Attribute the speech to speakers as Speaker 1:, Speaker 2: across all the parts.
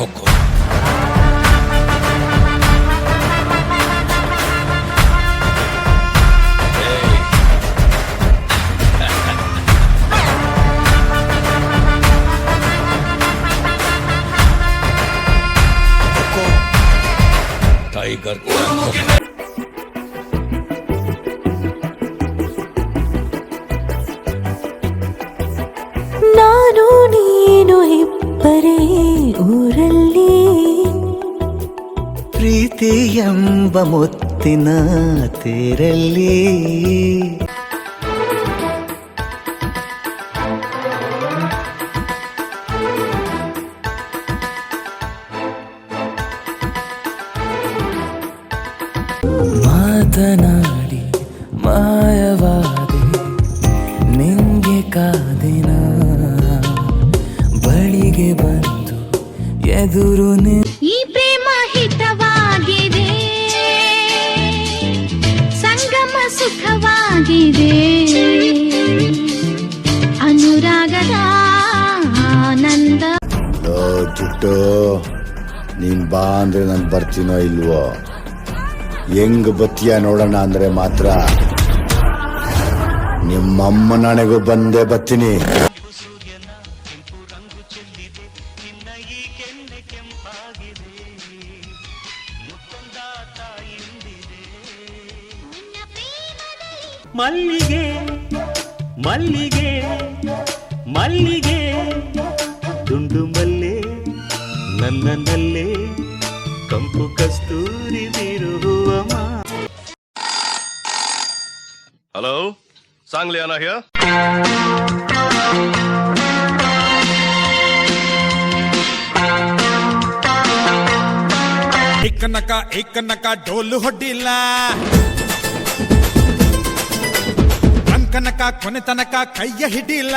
Speaker 1: ಹೊಕ್ಕು ಏಯ್. ಹೊಕ್ಕು. ಟೈಗರ್ ಹೊಕ್ಕು.
Speaker 2: ನಾನು ನೀನು ಇಬ್ಬರೇ
Speaker 3: ಪ್ರೀತಿ ಎಂಬ ಮುತ್ತಿನ ತೇರಲ್ಲಿ. ಮಾತನಾಡಿ ಮಾಯವಾದೆ ನಿಂಗೆ ಕಾದಿನ ಬಳಿಗೆ ಬಂದು ಎದುರು ನಿ
Speaker 4: ಜುಟ್ಟು ನೀನು ಬಾ ಅಂದ್ರೆ ನಾನು ಬರ್ತೀನೋ ಇಲ್ವೋ? ಹೆಂಗ್ ಬತ್ತೀಯ ನೋಡೋಣ ಅಂದ್ರೆ ಮಾತ್ರ ನಿಮ್ಮಮ್ಮ ನನಗೂ ಬಂದೇ ಬರ್ತೀನಿ.
Speaker 5: ಮಲ್ಲಿಗೆ ಮಲ್ಲಿಗೆ ಮಲ್ಲಿಗೆ, ದುಂಡು ಮಲ್ಲೆ ನನ್ನಲ್ಲೇ ಕಂಪು ಕಸ್ತೂರಿ ಬಿರುವ ಮಾ
Speaker 6: Hello? Sangliana here?
Speaker 7: ಏಕನಕ ಏಕನಕ ಡೋಲು ಹೊಡ್ಡಿಲ್ಲ ಅಂಕನಕ ಕೊನೆ ತನಕ ಕೈಯ ಹಿಡಿಲ್ಲ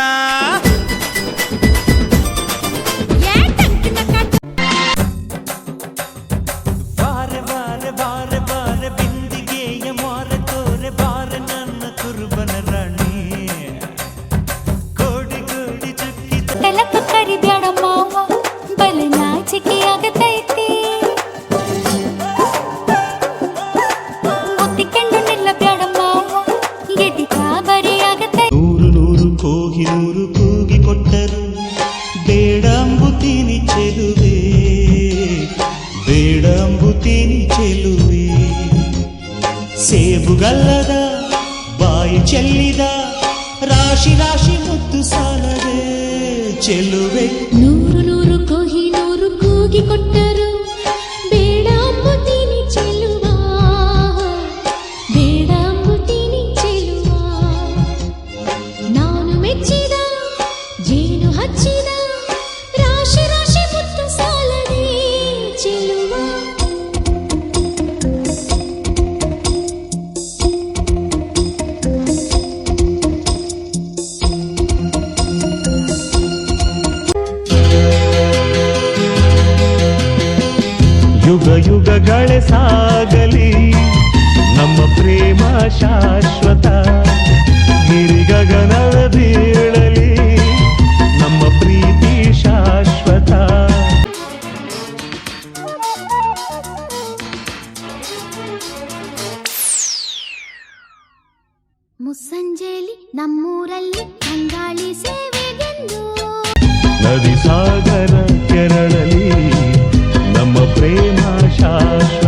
Speaker 5: ಚೆಲ್ಲಿದ ರಾಶಿ ರಾಶಿ ಮುತ್ತು ಸಾಲದೆ ಚೆಲುವೆ
Speaker 8: ನೂರು
Speaker 5: ಯುಗ ಯುಗಗಳೇ ಸಾಗಲಿ. ನಮ್ಮ ಪ್ರೇಮ ಶಾಶ್ವತ. ಗಿರಿಗಗನದ ಬೀಳಲಿ. ನಮ್ಮ ಪ್ರೀತಿ ಶಾಶ್ವತ.
Speaker 8: ಮುಸ್ಸಂಜೆಲಿ ನಮ್ಮೂರಲ್ಲಿ ಅಂಗಾಳಿ ಸೇವೆಗೆಂದು.
Speaker 5: ನದಿ ಸಾಗರ ಕೆರಳಲಿ ನಮ್ಮ ಪ್ರೇಮ ಶಾಶ್ವತ